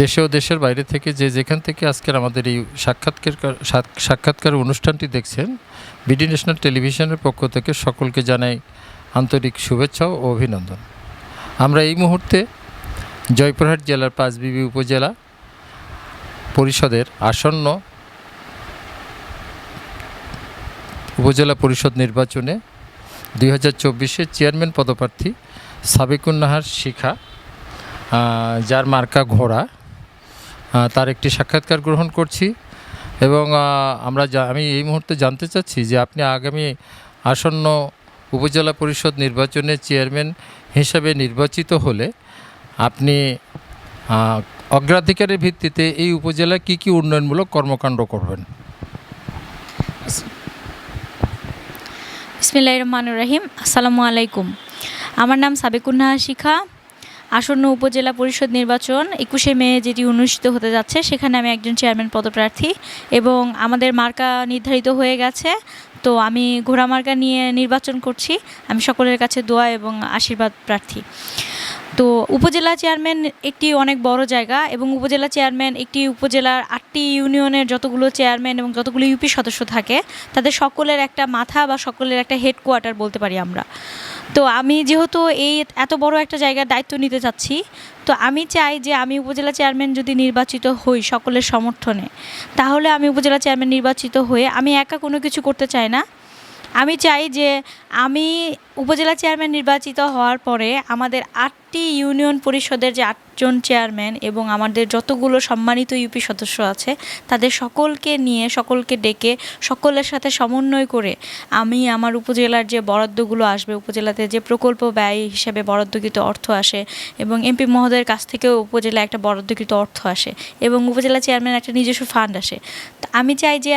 দেশে ও দেশের বাইরে থেকে যে যেখান থেকে আজকের আমাদের এই সাক্ষাৎকার সাক- সাক্ষাৎকার অনুষ্ঠানটি দেখছেন, বিডি ন্যাশনাল টেলিভিশনের পক্ষ থেকে সকলকে জানাই আন্তরিক শুভেচ্ছা ও অভিনন্দন। আমরা এই মুহূর্তে জয়পুরহাট জেলার পাঁচবিবি উপজেলা পরিষদের আসন্ন উপজেলা পরিষদ নির্বাচনে দুই হাজার চব্বিশের চেয়ারম্যান পদপ্রার্থী সাবিকুন নাহার শিখা যার মার্কা ঘোড়া। তার একটি সাক্ষাৎকার গ্রহণ করছি এবং আমরা আমি এই মুহূর্তে জানতে চাচ্ছি যে আপনি আগামী আসন্ন উপজেলা পরিষদ নির্বাচনে চেয়ারম্যান হিসাবে নির্বাচিত হলে আপনি অগ্রাধিকারের ভিত্তিতে এই উপজেলায় কী কী উন্নয়নমূলক কর্মকাণ্ড করবেন? বিসমিল্লাহ রহমানুর রাহিম। আসসালামু আলাইকুম। আমার নাম সাবেকুন্নাহা শিখা। আসন্ন উপজেলা পরিষদ নির্বাচন একুশে মে যেটি অনুষ্ঠিত হতে যাচ্ছে, সেখানে আমি একজন চেয়ারম্যান পদপ্রার্থী এবং আমাদের মার্কা নির্ধারিত হয়ে গেছে। তো আমি ঘোড়া মার্কা নিয়ে নির্বাচন করছি। আমি সকলের কাছে দোয়া এবং আশীর্বাদ প্রার্থী। তো উপজেলা চেয়ারম্যান একটি অনেক বড় জায়গা এবং উপজেলা চেয়ারম্যান একটি উপজেলার আটটি ইউনিয়নের যতগুলো চেয়ারম্যান এবং যতগুলো ইউপি সদস্য থাকে, তাদের সকলের একটা মাথা বা সকলের একটা হেডকোয়ার্টার বলতে পারি আমরা। তো আমি যেহেতু এই এত বড় একটা জায়গার দায়িত্ব নিতে চাচ্ছি, তো আমি চাই যে আমি উপজেলা চেয়ারম্যান যদি নির্বাচিত হই সকলের সমর্থনে, তাহলে আমি উপজেলা চেয়ারম্যান নির্বাচিত হয়ে আমি একা কোনো কিছু করতে চাই না। আমি চাই যে আমি উপজেলা চেয়ারম্যান নির্বাচিত হওয়ার পরে আমাদের আটটি ইউনিয়ন পরিষদের যে আটজন চেয়ারম্যান এবং আমাদের যতগুলো সম্মানিত ইউপি সদস্য আছে, তাদের সকলকে নিয়ে, সকলকে ডেকে, সকলের সাথে সমন্বয় করে আমি আমার উপজেলার যে বরাদ্দগুলো আসবে, উপজেলাতে যে প্রকল্প ব্যয় হিসেবে বরাদ্দকৃত অর্থ আসে এবং এমপি মহোদয়ের কাছ থেকেও উপজেলা একটা বরাদ্দকৃত অর্থ আসে এবং উপজেলা চেয়ারম্যান একটা নিজস্ব ফান্ড আসে। আমি চাই যে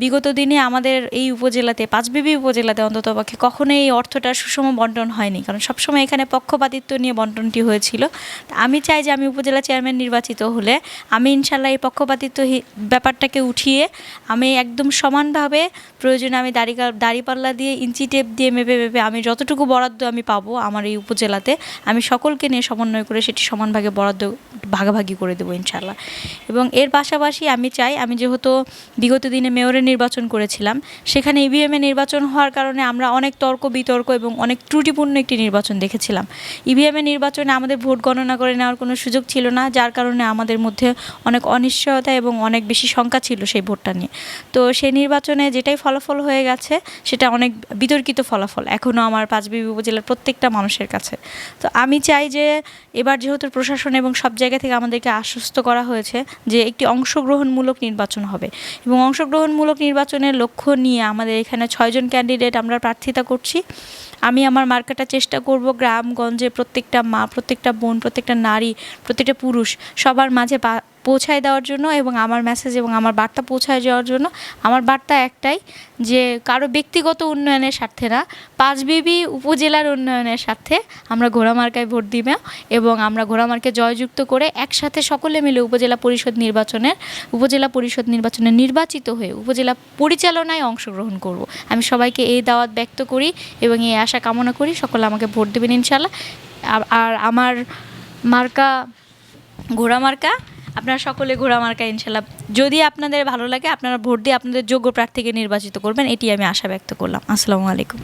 বিগত দিনে আমাদের এই উপজেলাতে, পাঁচবিবি উপজেলাতে অন্ততপক্ষে কখনো এই অর্থটা সুষম বন্টন হয়নি। কারণ সবসময় এখানে পক্ষপাতিত্ব নিয়ে বন্টনটি হয়েছিল। আমি চাই যে আমি উপজেলা চেয়ারম্যান নির্বাচিত হলে আমি ইনশাল্লাহ এই পক্ষপাতিত্ব ব্যাপারটাকে উঠিয়ে আমি একদম সমানভাবে প্রয়োজনে আমি দাড়ি দাড়িপাল্লা দিয়ে, ইঞ্চি টেপ দিয়ে মেপে মেপে আমি যতটুকু বরাদ্দ আমি পাবো আমার এই উপজেলাতে, আমি সকলকে নিয়ে সমন্বয় করে সেটি সমান ভাগে বরাদ্দ ভাগাভাগি করে দেবো ইনশাল্লাহ এবং এর পাশাপাশি আমি চাই, আমি যেহেতু বিগত দিনে মেয়রের নির্বাচন করেছিলাম, সেখানে ইভিএমে নির্বাচন হওয়ার কারণে আমরা অনেক তর্ক বিতর্ক এবং অনেক ত্রুটিপূর্ণ একটি নির্বাচন দেখেছিলাম। ইভিএমে নির্বাচনে আমাদের ভোট গণনা করে নেওয়ার কোনো সুযোগ ছিল না, যার কারণে আমাদের মধ্যে অনেক অনিশ্চয়তা এবং অনেক বেশি শঙ্কা ছিল সেই ভোটটা নিয়ে। তো সেই নির্বাচনে যেটাই ফলাফল হয়ে গেছে, সেটা অনেক বিতর্কিত ফলাফল এখনও আমার পাঁচবিবি উপজেলার প্রত্যেকটা মানুষের কাছে। তো আমি চাই যে এবার যেহেতু প্রশাসন এবং সব জায়গা থেকে আমাদেরকে আশ্বস্ত করা হয়েছে যে একটি অংশগ্রহণমূলক নির্বাচন হবে। এবং অংশগ্রহণমূলক নির্বাচনের লক্ষ্য নিয়ে আমাদের এখানে ছয়জন ক্যান্ডিডেট আমরা প্রার্থিতা করছি। আমি আমার মার্কাটা চেষ্টা করব গ্রামগঞ্জে প্রত্যেকটা মা, প্রত্যেকটা বোন, প্রত্যেকটা নারী, প্রত্যেকটা পুরুষ সবার মাঝে পৌঁছায় দেওয়ার জন্য এবং আমার মেসেজ এবং আমার বার্তা পৌঁছায় যাওয়ার জন্য আমার বার্তা একটাই যে কারও ব্যক্তিগত উন্নয়নের স্বার্থে না, পাঁচবিবি উপজেলার উন্নয়নের স্বার্থে আমরা ঘোড়ামার্কায় ভোট দিবে এবং আমরা ঘোড়ামার্কে জয়যুক্ত করে একসাথে সকলে মিলে উপজেলা পরিষদ নির্বাচনের, উপজেলা পরিষদ নির্বাচনে নির্বাচিত হয়ে উপজেলা পরিচালনায় অংশগ্রহণ করব। আমি সবাইকে এই দাওয়াত ব্যক্ত করি এবং এই আশা কামনা করি সকলে আমাকে ভোট দেবেন ইনশাল্লাহ আর- আমার মার্কা ঘোড়া মার্কা আপনারা সকলে ঘোরা মার্কা, ইনশাল্লাহ। যদি আপনাদের ভালো লাগে, আপনারা ভোট দিয়ে আপনাদের যোগ্য প্রার্থীকে নির্বাচিত করবেন, এটি আমি আশা ব্যক্ত করলাম। আসসালামু আলাইকুম।